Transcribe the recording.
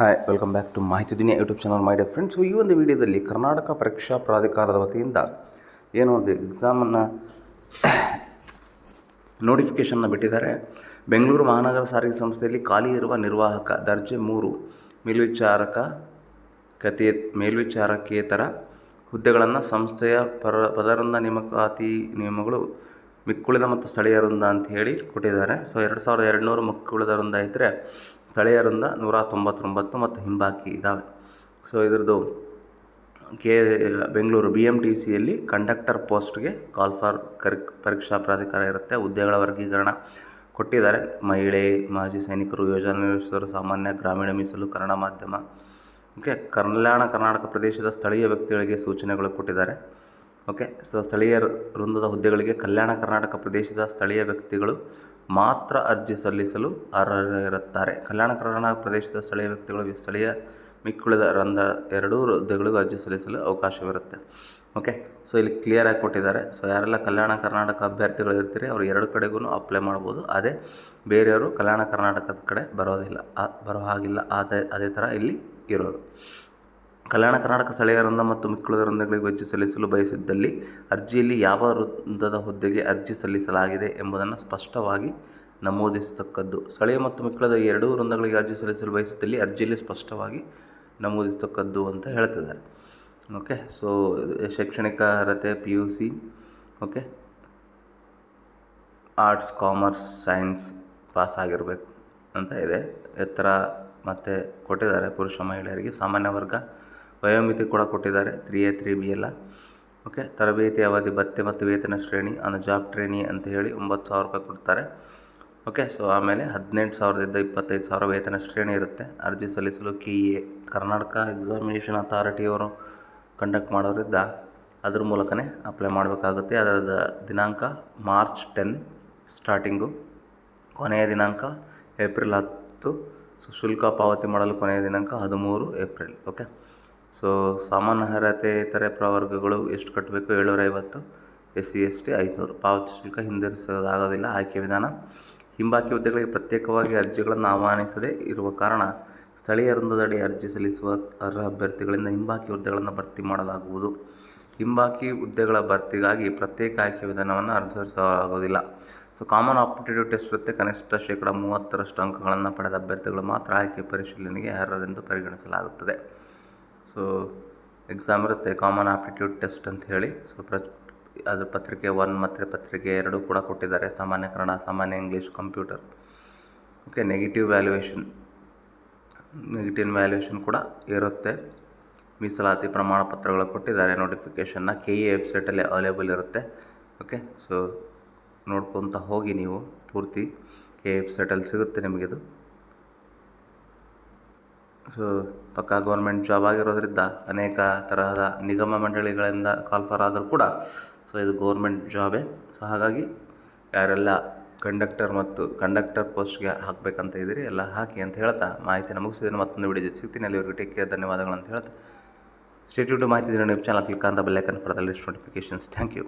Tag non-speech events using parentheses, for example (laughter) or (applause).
Hi welcome back to ಮಾಹಿತಿ ದಿನ YouTube channel my dear friends ಈ ಒಂದು ವಿಡಿಯೋದಲ್ಲಿ ಕರ್ನಾಟಕ ಪರೀಕ್ಷಾ ಪ್ರಾಧಿಕಾರದ ವತಿಯಿಂದ ಏನು ಒಂದು ಎಕ್ಸಾಮನ್ನು ನೋಟಿಫಿಕೇಷನ್ನ (coughs) ಬಿಟ್ಟಿದ್ದಾರೆ. ಬೆಂಗಳೂರು ಮಹಾನಗರ ಸಾರಿಗೆ ಸಂಸ್ಥೆಯಲ್ಲಿ ಖಾಲಿ ಇರುವ ನಿರ್ವಾಹಕ ದರ್ಜೆ ಮೂರು, ಮೇಲ್ವಿಚಾರಕ ಕತೆ ಮೇಲ್ವಿಚಾರಕೇತರ ಹುದ್ದೆಗಳನ್ನು ಸಂಸ್ಥೆಯ ಪರ ಪದರಂದ ನೇಮಕಾತಿ ನಿಯಮಗಳು ಮಿಕ್ಕುಳಿದ ಮತ್ತು ಸ್ಥಳೀಯ ವೃಂದ ಅಂತ ಹೇಳಿ ಕೊಟ್ಟಿದ್ದಾರೆ. ಸೊ ಎರಡು ಸಾವಿರದ ಎರಡುನೂರು ಮಿಕ್ಕುಳಿದ ವೃಂದ ಇದ್ದರೆ ಸ್ಥಳೀಯ ವೃಂದ ನೂರ ತೊಂಬತ್ತೊಂಬತ್ತು ಮತ್ತು ಹಿಂಬಾಕಿ ಇದ್ದಾವೆ ಸೊ ಇದ್ರದ್ದು ಕೆ ಬೆಂಗಳೂರು ಬಿ ಎಂ ಟಿ ಸಿಯಲ್ಲಿ ಕಂಡಕ್ಟರ್ ಪೋಸ್ಟ್ಗೆ ಕಾಲ್ ಫಾರ್ ಕರ್ ಪರೀಕ್ಷಾ ಪ್ರಾಧಿಕಾರ ಇರುತ್ತೆ. ಹುದ್ದೆಗಳ ವರ್ಗೀಕರಣ ಕೊಟ್ಟಿದ್ದಾರೆ. ಮಹಿಳೆ, ಮಾಜಿ ಸೈನಿಕರು, ಯೋಜನಾ ನಿರ್ವಹಿಸಿದವರು ಸಾಮಾನ್ಯ ಗ್ರಾಮೀಣ ಮೀಸಲು, ಕನ್ನಡ ಮಾಧ್ಯಮ, ಓಕೆ, ಕಲ್ಯಾಣ ಕರ್ನಾಟಕ ಪ್ರದೇಶದ ಸ್ಥಳೀಯ ವ್ಯಕ್ತಿಗಳಿಗೆ ಸೂಚನೆಗಳು ಕೊಟ್ಟಿದ್ದಾರೆ. ಓಕೆ, ಸೊ ಸ್ಥಳೀಯ ವೃಂದದ ಹುದ್ದೆಗಳಿಗೆ ಕಲ್ಯಾಣ ಕರ್ನಾಟಕ ಪ್ರದೇಶದ ಸ್ಥಳೀಯ ವ್ಯಕ್ತಿಗಳು ಮಾತ್ರ ಅರ್ಜಿ ಸಲ್ಲಿಸಲು ಅರ್ಹರಿರುತ್ತಾರೆ. ಕಲ್ಯಾಣ ಕರ್ನಾಟಕ ಪ್ರದೇಶದ ಸ್ಥಳೀಯ ವ್ಯಕ್ತಿಗಳು ಸ್ಥಳೀಯ ಮಿಕ್ಕುಳಿದ ರಂದ ಎರಡೂ ಹುದ್ದೆಗಳಿಗೂ ಅರ್ಜಿ ಸಲ್ಲಿಸಲು ಅವಕಾಶವಿರುತ್ತೆ. ಓಕೆ, ಸೊ ಇಲ್ಲಿ ಕ್ಲಿಯರಾಗಿ ಕೊಟ್ಟಿದ್ದಾರೆ. ಸೊ ಯಾರೆಲ್ಲ ಕಲ್ಯಾಣ ಕರ್ನಾಟಕ ಅಭ್ಯರ್ಥಿಗಳು ಇರ್ತೀರಿ, ಅವರು ಎರಡು ಕಡೆಗೂ ಅಪ್ಲೈ ಮಾಡ್ಬೋದು. ಅದೇ ಬೇರೆಯವರು ಕಲ್ಯಾಣ ಕರ್ನಾಟಕದ ಕಡೆ ಬರೋದಿಲ್ಲ ಬರೋ ಹಾಗಿಲ್ಲ ಅದೇ ಅದೇ ಥರ ಇಲ್ಲಿ ಇರೋದು ಕಲ್ಯಾಣ ಕರ್ನಾಟಕ ಸ್ಥಳೀಯ ವೃಂದ ಮತ್ತು ಮಿಕ್ಕುಳಿದ ವೃಂದಗಳಿಗೆ ಅರ್ಜಿ ಸಲ್ಲಿಸಲು ಬಯಸಿದ್ದಲ್ಲಿ ಅರ್ಜಿಯಲ್ಲಿ ಯಾವ ವೃಂದದ ಹುದ್ದೆಗೆ ಅರ್ಜಿ ಸಲ್ಲಿಸಲಾಗಿದೆ ಎಂಬುದನ್ನು ಸ್ಪಷ್ಟವಾಗಿ ನಮೂದಿಸತಕ್ಕದ್ದು. ಸ್ಥಳೀಯ ಮತ್ತು ಮಿಕ್ಕಳದ ಎರಡೂ ವೃಂದಗಳಿಗೆ ಅರ್ಜಿ ಸಲ್ಲಿಸಲು ಬಯಸಿದ್ದಲ್ಲಿ ಅರ್ಜಿಯಲ್ಲಿ ಸ್ಪಷ್ಟವಾಗಿ ನಮೂದಿಸತಕ್ಕದ್ದು ಅಂತ ಹೇಳ್ತಿದ್ದಾರೆ. ಓಕೆ, ಸೊ ಶೈಕ್ಷಣಿಕ ಅರ್ಹತೆ P U C okay. Arts commerce science pass ಆಗಿರಬೇಕು ಅಂತ ಇದೆ. ಎತ್ತರ ಮತ್ತು ಕೊಟ್ಟಿದ್ದಾರೆ ಪುರುಷ ಮಹಿಳೆಯರಿಗೆ, ಸಾಮಾನ್ಯ ವರ್ಗ ವಯೋಮಿತಿ ಕೂಡ ಕೊಟ್ಟಿದ್ದಾರೆ. ತ್ರೀ ಎ ತ್ರೀ ಬಿ ಎಲ್ಲ. ಓಕೆ ತರಬೇತಿ ಅವಧಿ ಭತ್ಯೆ ಮತ್ತು ವೇತನ ಶ್ರೇಣಿ ಆನ್ ಜಾಬ್ ಟ್ರೇನಿ ಅಂತ ಹೇಳಿ ಒಂಬತ್ತು ಸಾವಿರ ರೂಪಾಯಿ ಕೊಡ್ತಾರೆ. ಓಕೆ ಸೊ ಆಮೇಲೆ ಹದಿನೆಂಟು ಸಾವಿರದಿಂದ ಇಪ್ಪತ್ತೈದು ಸಾವಿರ ವೇತನ ಶ್ರೇಣಿ ಇರುತ್ತೆ. ಅರ್ಜಿ ಸಲ್ಲಿಸಲು ಕೆ ಎ ಕರ್ನಾಟಕ ಎಕ್ಸಾಮಿನೇಷನ್ ಅಥಾರಿಟಿಯವರು ಕಂಡಕ್ಟ್ ಮಾಡೋರಿಂದ ಅದ್ರ ಮೂಲಕನೇ ಅಪ್ಲೈ ಮಾಡಬೇಕಾಗುತ್ತೆ. ಅದರ ದಿನಾಂಕ ಮಾರ್ಚ್ ಟೆನ್ ಸ್ಟಾರ್ಟಿಂಗು ಕೊನೆಯ ದಿನಾಂಕ ಏಪ್ರಿಲ್ ಹತ್ತು. ಸೊ ಶುಲ್ಕ ಪಾವತಿ ಮಾಡಲು ಕೊನೆಯ ದಿನಾಂಕ ಹದಿಮೂರು ಏಪ್ರಿಲ್ ಓಕೆ ಸೊ ಸಾಮಾನ್ಯ ಅರ್ಹತೆ ಇತರೆ ಪ್ರವರ್ಗಗಳು ಎಷ್ಟು ಕಟ್ಟಬೇಕು? ಏಳ್ನೂರ ಐವತ್ತು ಎಸ್ ಸಿ ಎಸ್ ಟಿ ಐದುನೂರು. ಪಾವತಿ ಶುಲ್ಕ ಹಿಂದಿರಿಸೋದಾಗೋದಿಲ್ಲ ಆಯ್ಕೆ ವಿಧಾನ. ಹಿಂಬಾಕಿ ಹುದ್ದೆಗಳಿಗೆ ಪ್ರತ್ಯೇಕವಾಗಿ ಅರ್ಜಿಗಳನ್ನು ಆಹ್ವಾನಿಸದೇ ಇರುವ ಕಾರಣ ಸ್ಥಳೀಯ ವೃಂದದಡಿ ಅರ್ಜಿ ಸಲ್ಲಿಸುವ ಅರ್ಹ ಅಭ್ಯರ್ಥಿಗಳಿಂದ ಹಿಂಬಾಕಿ ಹುದ್ದೆಗಳನ್ನು ಭರ್ತಿ ಮಾಡಲಾಗುವುದು. ಹಿಂಬಾಕಿ ಹುದ್ದೆಗಳ ಭರ್ತಿಗಾಗಿ ಪ್ರತ್ಯೇಕ ಆಯ್ಕೆ ವಿಧಾನವನ್ನು ಅನುಸರಿಸಲಾಗುವುದಿಲ್ಲ. ಸೊ ಕಾಮನ್ ಆಪ್ಟಿಟ್ಯೂಡ್ ಟೆಸ್ಟ್ ಇರುತ್ತೆ ಕನಿಷ್ಠ ಶೇಕಡ ಮೂವತ್ತರಷ್ಟು ಅಂಕಗಳನ್ನು ಪಡೆದ ಅಭ್ಯರ್ಥಿಗಳು ಮಾತ್ರ ಆಯ್ಕೆ ಪರಿಶೀಲನೆಗೆ ಅರ್ಹರೆಂದು ಪರಿಗಣಿಸಲಾಗುತ್ತದೆ. ಸೊ ಎಕ್ಸಾಮ್ ಇರುತ್ತೆ ಕಾಮನ್ ಆಪ್ಟಿಟ್ಯೂಡ್ ಟೆಸ್ಟ್ ಅಂತ ಹೇಳಿ. ಸೊ ಪ್ರ, ಅದ್ರ ಪತ್ರಿಕೆ ಒನ್ ಮತ್ತು ಪತ್ರಿಕೆ ಎರಡು ಕೂಡ ಕೊಟ್ಟಿದ್ದಾರೆ, ಸಾಮಾನ್ಯ ಕನ್ನಡ, ಸಾಮಾನ್ಯ English computer okay negative valuation negative valuation ಕೂಡ ಇರುತ್ತೆ. ಮೀಸಲಾತಿ ಪ್ರಮಾಣ ಪತ್ರಗಳು ಕೊಟ್ಟಿದ್ದಾರೆ ನೋಟಿಫಿಕೇಷನ್ನ ಕೆ ಇ ವೆಬ್ಸೈಟಲ್ಲಿ ಅವೈಲೇಬಲ್ ಇರುತ್ತೆ. ಓಕೆ ಸೊ ನೋಡ್ಕೊತ ಹೋಗಿ ನೀವು ಪೂರ್ತಿ ಕೆ ವೆಬ್ಸೈಟಲ್ಲಿ ಸಿಗುತ್ತೆ ನಿಮಗಿದು. ಸೊ ಪಕ್ಕಾ ಗೌರ್ಮೆಂಟ್ ಜಾಬ್ ಆಗಿರೋದ್ರಿಂದ ಅನೇಕ ತರಹದ ನಿಗಮ ಮಂಡಳಿಗಳಿಂದ ಕಾಲ್ ಫಾರ್ ಆದರೂ ಕೂಡ ಸೊ ಇದು ಗೌರ್ಮೆಂಟ್ ಜಾಬೇ ಸೊ ಹಾಗಾಗಿ ಯಾರೆಲ್ಲ ಕಂಡಕ್ಟರ್ ಮತ್ತು ಕಂಡಕ್ಟರ್ ಪೋಸ್ಟ್ಗೆ ಹಾಕಬೇಕಂತ ಇದ್ದೀರಿ, ಎಲ್ಲ ಹಾಕಿ ಅಂತ ಹೇಳ್ತಾ ಮಾಹಿತಿನ ಮುಗಿಸಿದ್ರೆ ಮತ್ತೊಂದು ವಿಡಿಯೋ ಸಿಗ್ತೀನಿ. ಅಲ್ಲಿವರೆಗೂ ಟೇಕ್ ಕೇರ್ ಧನ್ಯವಾದಗಳು ಅಂತ ಹೇಳ್ತಾ. ಸ್ಟೇಟ್ಯೂಡ್ ಮಾಹಿತಿ ನ್ಯೂಸ್ ಚಾನಲ್ ಕ್ಲಿಕ್ ಅಂತ bell icon for the notifications thank you